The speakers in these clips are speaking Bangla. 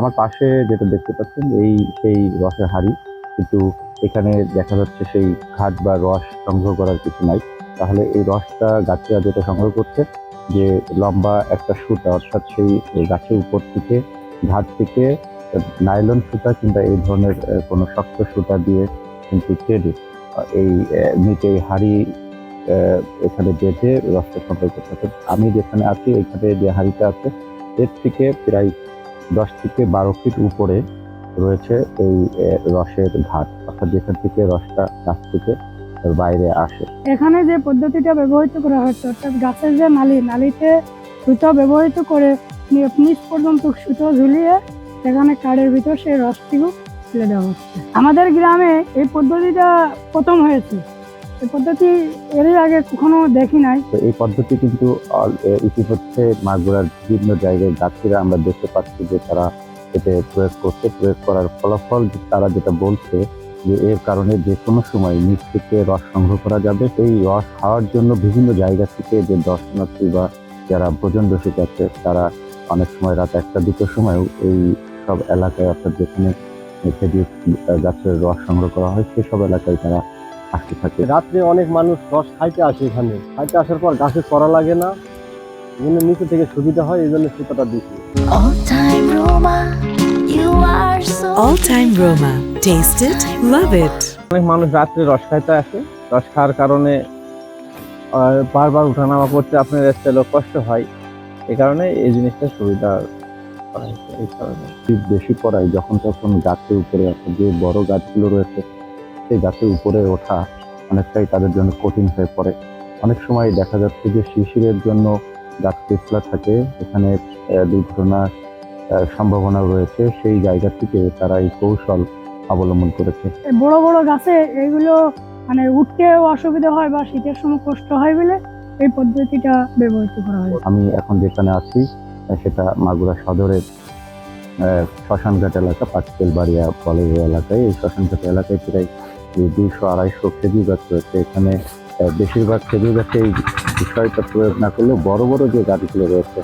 আমার পাশে যেটা দেখতে পাচ্ছেন এই সেই রসের হাড়ি। কিন্তু এখানে দেখা যাচ্ছে সেই ঘাট বা রস সংগ্রহ করার কিছু নাই। তাহলে এই রসটা গাছেরা যেটা সংগ্রহ করছে যে লম্বা একটা সুতা অর্থাৎ সেই গাছের উপর থেকে ঘাট থেকে নাইলন সুতা কিংবা এই ধরনের কোনো শক্ত সুতা দিয়ে কিন্তু আহ, এই নিচে হাড়ি এখানে বেঁধে রসটা সংগ্রহ করতে আমি যেখানে আছি এখানে যে হাড়িটা আছে এর থেকে প্রায় দশ থেকে বারো ফিট উপরে রয়েছে এই রসের ঘাট। অর্থাৎ যেখান থেকে রসটা গাছ থেকে বাইরে আসে। এখানে যে পদ্ধতিটা ব্যবহৃত করা হচ্ছে অর্থাৎ গাছের যে নালি, নালিতে সুতো ব্যবহৃত করে নিচ পর্যন্ত সুতো ঝুলিয়ে সেখানে কাঠের ভিতর সেই রসটিও ফেলে দেওয়া হচ্ছে। আমাদের গ্রামে এই পদ্ধতিটা প্রথম হয়েছে। এই পদ্ধতি এরই আগে কখনো দেখি নাই। এই পদ্ধতি কিন্তু ইতিমধ্যে মাগুরার বিভিন্ন জায়গায় গাছেরা আমরা দেখতে পাচ্ছি যে তারা এতে প্রয়োগ করছে। প্রয়োগ করার ফলাফল তারা যেটা বলছে যে এর কারণে যে কোনো সময় নিচ থেকে রস সংগ্রহ করা যাবে। এই রস খাওয়ার জন্য বিভিন্ন জায়গা থেকে যে দর্শনার্থী বা যারা ভোজন রসিক আছে তারা অনেক সময় রাত একটা দুটোর সময়ও এই সব এলাকায় অর্থাৎ যেখানে খেজুর গাছের রস সংগ্রহ করা হয় সেসব এলাকায় তারা আসতে থাকে। রাত্রে অনেক মানুষ রস খাইতে আসে এখানে। খাইতে আসার পর গাছে চড়া লাগে না। এই জন্য নিচে থেকে সুবিধা হয় এই জন্য সুতাটা দিচ্ছি। All Time Roma. Taste it, love it. অনেক মানুষ রাত্রে রস খাইতে আসে। রস খাওয়ার কারণে বারবার উঠানামা করতে আপনার স্টাইলও কষ্ট হয়। এই কারণে এই জিনিসটা সুবিধা এই কারণে। শীত বেশি পড়ায় যখন তখন গাছের উপরে যে বড় গাছগুলো রয়েছে সেই গাছের উপরে ওঠা অনেকটাই তাদের জন্য কঠিন হয়ে পড়ে। অনেক সময় দেখা যাচ্ছে যে শিশিরের জন্য গাছ পিছলা থাকে এখানে দুর্ঘটনার সম্ভাবনা রয়েছে। সেই জায়গা থেকে তারা এই কৌশল অবলম্বন করেছে। বড় বড় গাছে এগুলো মানে উঠতেও অসুবিধা হয় বা শীতের সময় কষ্ট হয় বলে এই পদ্ধতিটা ব্যবহৃত করা হয় আমি এখন যেখানে আছি সেটা মাগুরা সদরের শ্মশানঘাট এলাকা পাটকেল বাড়িয়া কলেজ এলাকায়। এই শ্মশানঘাট এলাকায় প্রায় দুইশো আড়াইশো খেজুর গাছ রয়েছে। এখানে বেশিরভাগ খেজুর গাছে এই বিষয়টা প্রয়োগ না করলেও বড় বড় যে গাছগুলো রয়েছে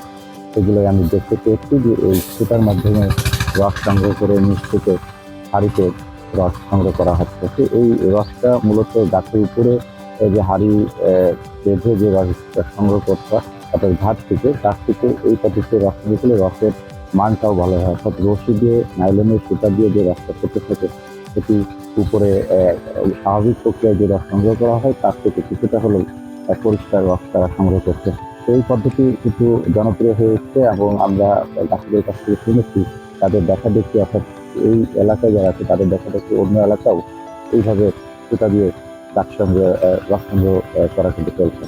সেগুলো আমি দেখতে পেয়েছি যে এই সুতার মাধ্যমে রস সংগ্রহ করে নিচ থেকে হাঁড়িতে রস সংগ্রহ করা হচ্ছে। এই রসটা মূলত গাছের উপরে যে হাঁড়ি বেঁধে যে রসটা সংগ্রহ করতে অর্থাৎ ঘাট থেকে গাছ থেকে এই পদ্ধতিতে রস করলে রসের মানটাও ভালো হয়। অর্থাৎ রশি দিয়ে, নাইলনের সুতা দিয়ে যে রসটা করতে থাকে সেটি উপরে স্বাভাবিক প্রক্রিয়ায় যে রস সংগ্রহ করা হয়, তার থেকে কিছুটা হলেও পরিষ্কার রস তারা সংগ্রহ করছে। এই পদ্ধতি কিছু জনপ্রিয় হয়ে উঠছে এবং আমরা গাছেদের কাছ থেকে শুনেছি, তাদের দেখা দেখি, অর্থাৎ এই এলাকায় যারা আছে, তাদের দেখা দেখি অন্য এলাকাও এইভাবে সুতা দিয়ে গাছ সংগ্রহ রস সংগ্রহ করা কিন্তু চলছে।